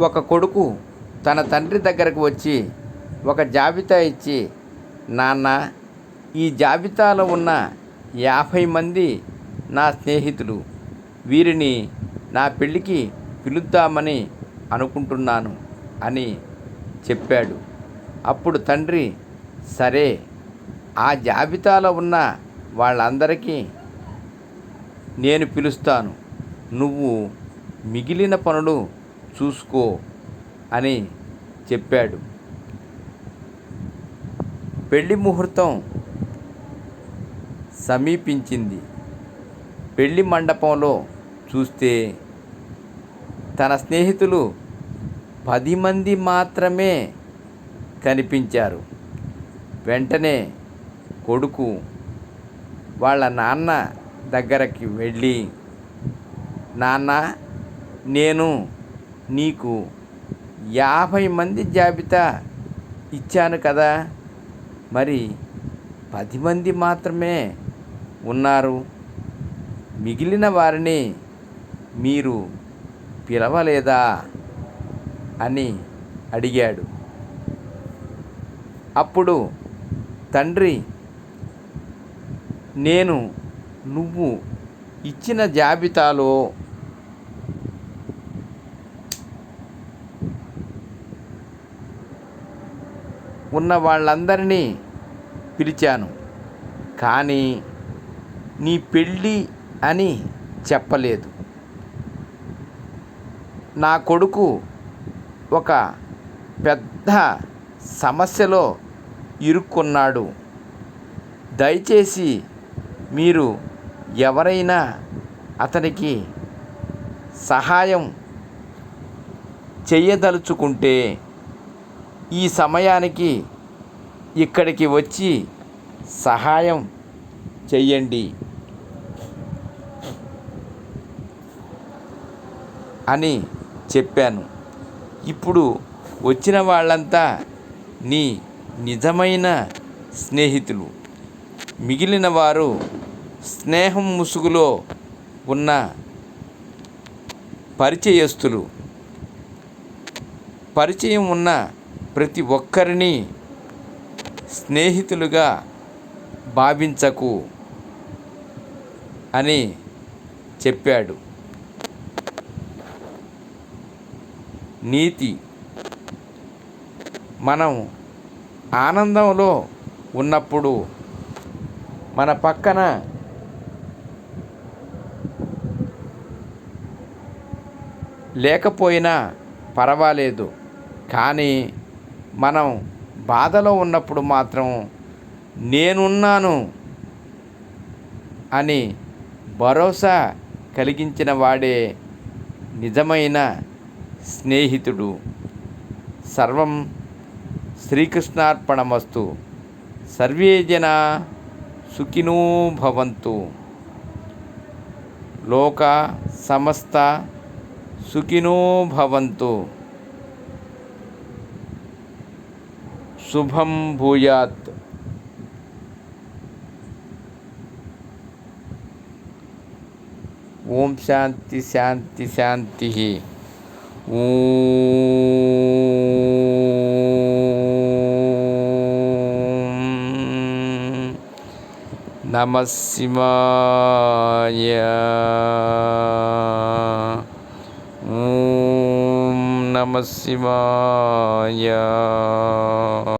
ఒక కొడుకు తన తండ్రి దగ్గరకు వచ్చి ఒక జాబితా ఇచ్చి నాన్న ఈ జాబితాలో ఉన్న యాభై మంది నా స్నేహితులు వీరిని నా పెళ్ళికి పిలుద్దామని అనుకుంటున్నాను అని చెప్పాడు. అప్పుడు తండ్రి సరే ఆ జాబితాలో ఉన్న వాళ్ళందరికీ నేను పిలుస్తాను. నువ్వు మిగిలిన పనులు చూసుకో అని చెప్పాడు. పెళ్ళి ముహూర్తం సమీపించింది. పెళ్ళి మండపంలో చూస్తే తన స్నేహితులు పది మంది మాత్రమే కనిపించారు. వెంటనే కొడుకు వాళ్ళ నాన్న దగ్గరకి వెళ్ళి నాన్న నేను నీకు యాభై మంది జాబితా ఇచ్చాను కదా. మరి పది మంది మాత్రమే ఉన్నారు. మిగిలిన వారిని మీరు పిలవలేదా? అని అడిగాడు. అప్పుడు తండ్రి నేను నువ్వు ఇచ్చిన జాబితాలో ఉన్న వాళ్ళందరినీ పిలిచాను. కానీ నీ పెళ్ళి అని చెప్పలేదు. నా కొడుకు ఒక పెద్ద సమస్యలో ఇరుక్కున్నాడు. దయచేసి మీరు ఎవరైనా అతనికి సహాయం చేయదలుచుకుంటే ఈ సమయానికి ఇక్కడికి వచ్చి సహాయం చెయ్యండి. అని చెప్పాను. ఇప్పుడు వచ్చిన వాళ్ళంతా నీ నిజమైన స్నేహితులు. మిగిలిన వారు స్నేహం ముసుగులో ఉన్న పరిచయస్తులు. పరిచయం ఉన్న ప్రతి ఒక్కరిని స్నేహితులుగా భావించకు అని చెప్పాడు. నీతి. మనం ఆనందంలో ఉన్నప్పుడు మన పక్కన లేకపోయినా పర్వాలేదు. కానీ మనం బాధలో ఉన్నప్పుడు మాత్రం నేనున్నాను అని భరోసా కలిగించిన వాడే నిజమైన స్నేహితుడు. సర్వం శ్రీకృష్ణార్పణమస్తు. సర్వే జన సుఖినో భవంతు. లోక సమస్త సుఖినో భవంతు. शुभम भूयात। ओम शांति शांति शांति ही। नम शिवाय। नम शिवाय।